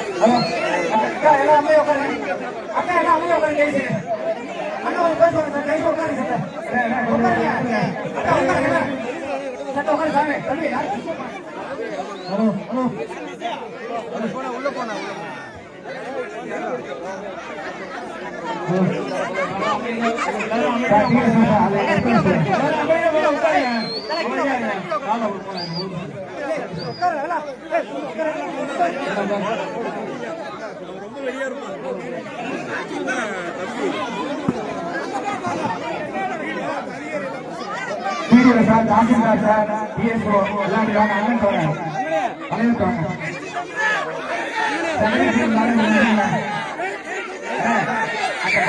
அக்கா எல்லாம் அமைதி உட்காருங்க அக்கா எல்லாம் அமைதி உட்காருங்க கை செய்யுங்க. அண்ணா ஒரு பேசுவாங்க சார் கை உட்காருங்க சார் உட்காருங்க அக்கா உட்காருங்க சட்ட உட்காரு சாமி தம்பி யார் hello hello video sir tahsildar sir. DSO எல்லாம் இப்படி வாங்க அண்ணன் வாங்க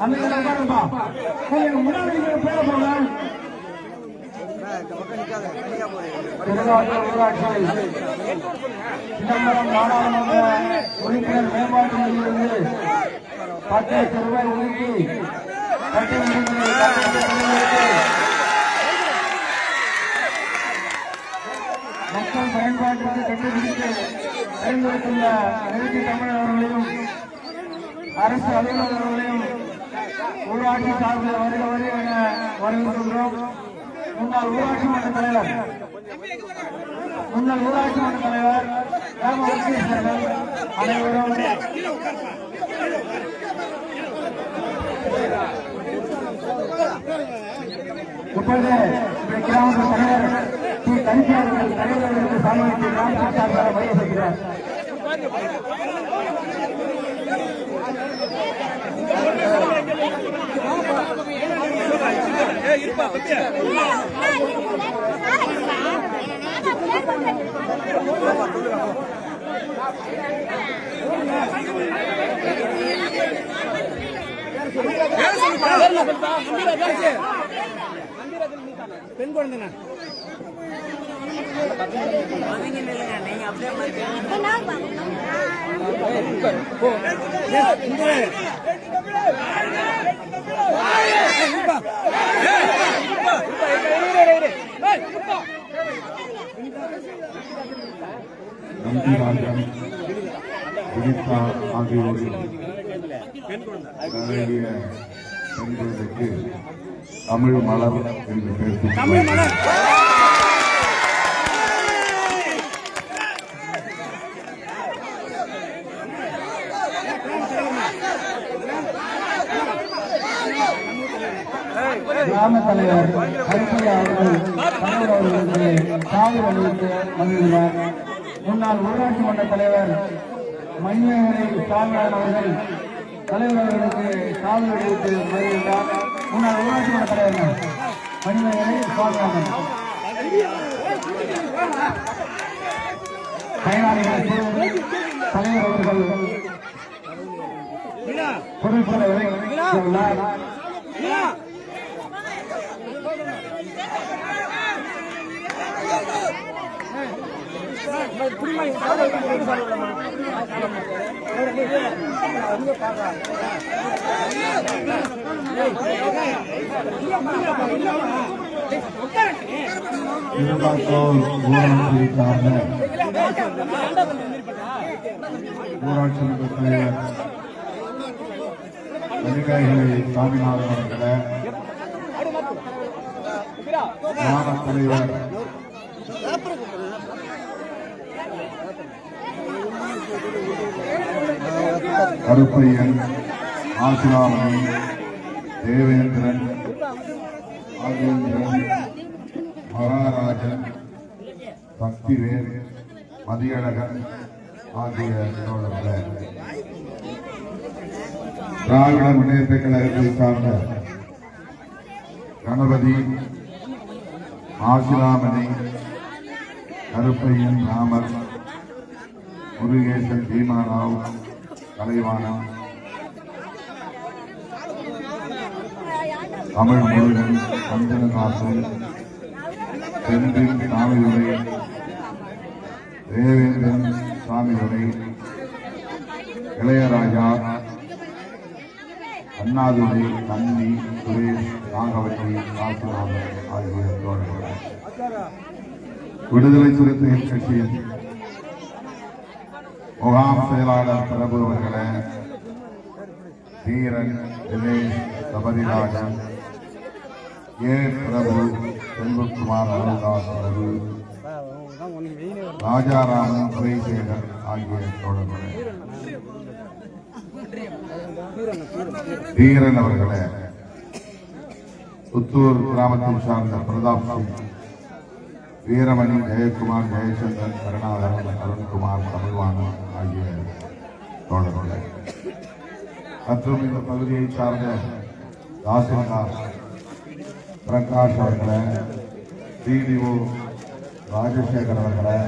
அமைதியா உட்காருங்கப்பா. கொஞ்சம் முன்னாடி பேர போங்க. சிதம்பரம் நாடாளுமன்ற உறுப்பினர் மேம்பாட்டு நிதியிலிருந்து பத்து லட்சம் ரூபாய் ஒதுக்கி மக்கள் பயன்பாட்டிற்கு கண்டுபிடித்து அரசு அலுவலர்களையும் ஊராட்சி சார்பில் வருக வருக என வரவேற்கின்றோம். முன்னாள் ஊராட்சி மன்ற தலைவர். முன்னாள் ஊராட்சி மன்ற தலைவர் ராமகிருஷ்ணர்கள் அனைவரும். இப்பொழுது இந்த கிராமத்து தலைவர் டி. கரிசார்கள் தலைவர்களுக்கு சாமிக்கு கிராம சார்பாக வழிவகுக்கிறார் பெண் குழந்தைங்க நம்பிராஜன் வினிதா ஆகியோரின் அழகிய பெண்களுக்கு தமிழ் மலர் என்று பேசி கிராம தலைவர் கருப்பையா அவர்கள் தலைவர் அவர்களுக்கு சாவி அளித்து வந்துள்ளார் முன்னாள் ஊராட்சி மன்ற தலைவர் மணிமேகலை சாமியார் அவர்கள் தலைவர் அவர்களுக்கு சாவி அளித்து வந்துள்ளார் முன்னாள் ஊராட்சி மன்ற தலைவர் மணிமேகலை சுவாமிநாதன் பயனாளிகளுக்கு தலைவர் அவர்கள் பொருட்களை ஊராட்சியை சார்ந்த ஊராட்சி மன்ற தலைவர் சாமிநாதன் அவர்களே தலைவர் கருப்பையன் ஆசிராமணி தேவேந்திரன் ராஜேந்திரன் மகாராஜன் பக்திவேல் மதியழகன் ஆகிய தோழர்களே திராவிட முன்னேற்ற கழகத்தை சார்ந்த கணபதி ஆசிராமணி கருப்பையன் ராமர் முருகேசன் பீமாராவ் கலைவாணன் தமிழ் முருகன் சந்தனகாசன் செந்தில் சாமிதுரை தேவேந்திரன் சாமிதுரை இளையராஜா அண்ணாதுரை நந்தி சுரேஷ் நாகவதி காசிநாதன் ஆகியோர் தோழர்கள். விடுதலை சிறுத்தைகள் கட்சியின் முகாம் செயலாளர் பிரபு அவர்களே தீரன் தினேஷ் சபரிராஜன் ஏ. பிரபு செல்வகுமார் அருள்தாஸ் பிரபு ராஜாராமன் துரைசேகர் ஆகிய தோழர்களே. தீரன் அவர்களே புத்தூர் கிராமத்தை சார்ந்த பிரதாப் சிங் வீரமணி ஜெயக்குமார் ஜெயச்சந்திரன் கருணாகரன் அருண்குமார் தமிழ்வாணன் ஆகிய தோழர்களே. மற்றும் இந்த பகுதியை சார்ந்த தாசில்தார் பிரகாஷ் அவர்களை டிடிஓ ராஜசேகர் அவர்களை.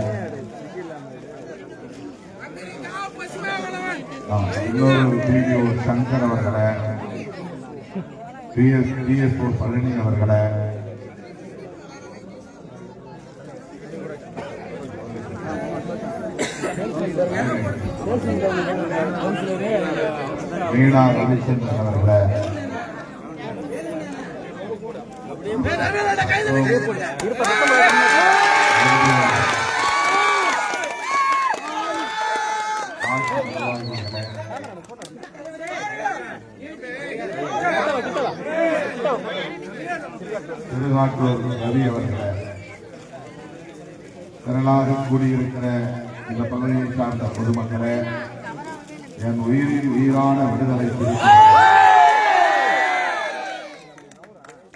இன்னொரு டிடிஓ சங்கர் அவர்களை பிஎஸ் பிஎஸ்ஓ பழனி அவர்களை. வீணா ரவிச்சந்திரன் அவர்களை திருநாட்டூர் ரவி அவர்களை திரளாக கூடியிருக்கிற இந்த பகுதியை சார்ந்த பொதுமக்களை என் உயிரின் உயிரான விடுதலை குறித்து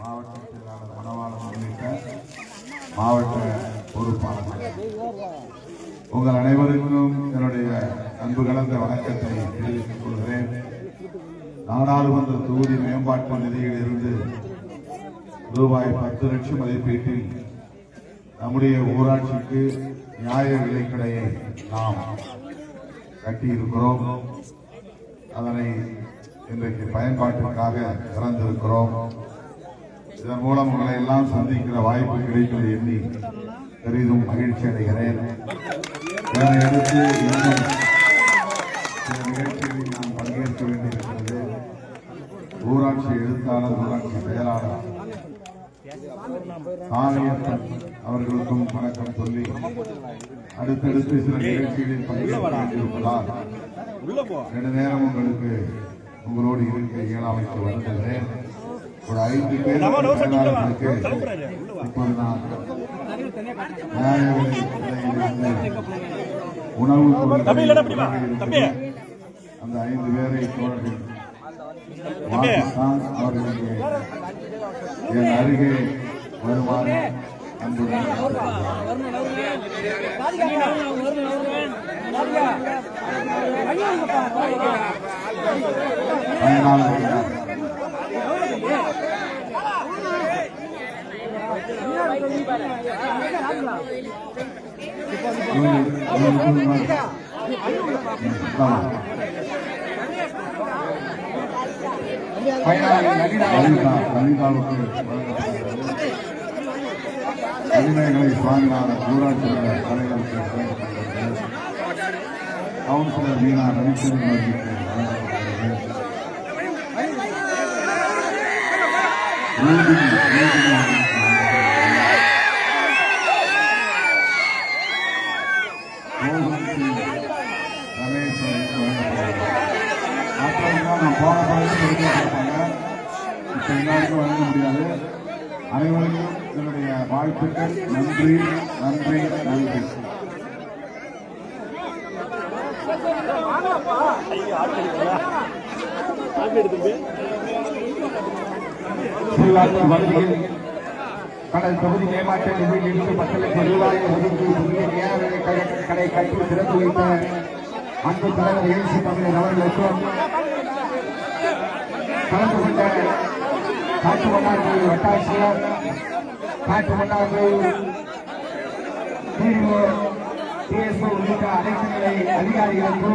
மாவட்ட செயலாளர் மணவாளன் உள்ளிட்ட மாவட்ட பொறுப்பாளர்கள். உங்கள் அனைவருக்கும் என்னுடைய அன்பு கலந்த வணக்கத்தை தெரிவித்துக் கொள்கிறேன். நாடாளுமன்ற தொகுதி மேம்பாட்டு நிதியில் இருந்து ரூபாய் பத்து லட்சம் மதிப்பீட்டில் நம்முடைய ஊராட்சிக்கு நியாய விலைக்கடையை நாம் கட்டியிருக்கிறோம். அதனை இன்றைக்கு பயன்பாட்டிற்காக திறந்திருக்கிறோம். இதன் மூலம் உங்களை எல்லாம் சந்திக்கிற வாய்ப்பு கிடைக்கிறது எண்ணி பெரிதும் மகிழ்ச்சி அடைகிறேன். இதனை அடுத்து இன்னும் சில நிகழ்ச்சிகளில் நான் பங்கேற்க வேண்டியிருக்கிறது. ஊராட்சி எழுத்தாளர் ஊராட்சி செயலாளர் ஆணையப்பன் அவர்களுக்கும் வணக்கம் சொல்லி அடுத்தடுத்து சில நிகழ்ச்சிகளில் பங்கேற்க வேண்டியிருப்பதால் ரெண்டு நேரம் உங்களுக்கு உங்களோடு இருக்க இயலாமைக்கு வருகிறேன் ஒரு ஐந்து பேர் இப்போது நான் உணவு அந்த ஐந்து பேரை தோழர்கள் அவர்களுக்கு என் அருகே வருமாறு அன்புடன் கேட்டுக்கொள்கிறேன். பயனாளர்கள் லலிதா லலிதாவுக்கு வழங்கப்படுகிறது உரிமைகளை ஊராட்சி தலைவருக்கு கவுன்சிலர் மீனா ரவிச்சந்திரன் அவர்களுக்கு கடல் தொகுதி மேம்பாட்டு நிதியில் இருந்து மக்களுக்கு லட்சம் ஒதுக்கி புதிய நியாய கடை கட்டி திறந்து வைத்த அன்பு தலைவர் எழுச்சி தமிழர் அவர்களுக்கும் கலந்து கொண்ட காட்டு மன்னார்கள் வட்டாட்சியர் காட்டு மன்னார்கள் டிஎஸ்ஓ உள்ளிட்ட அனைத்து நிலை அதிகாரிகளுக்கும்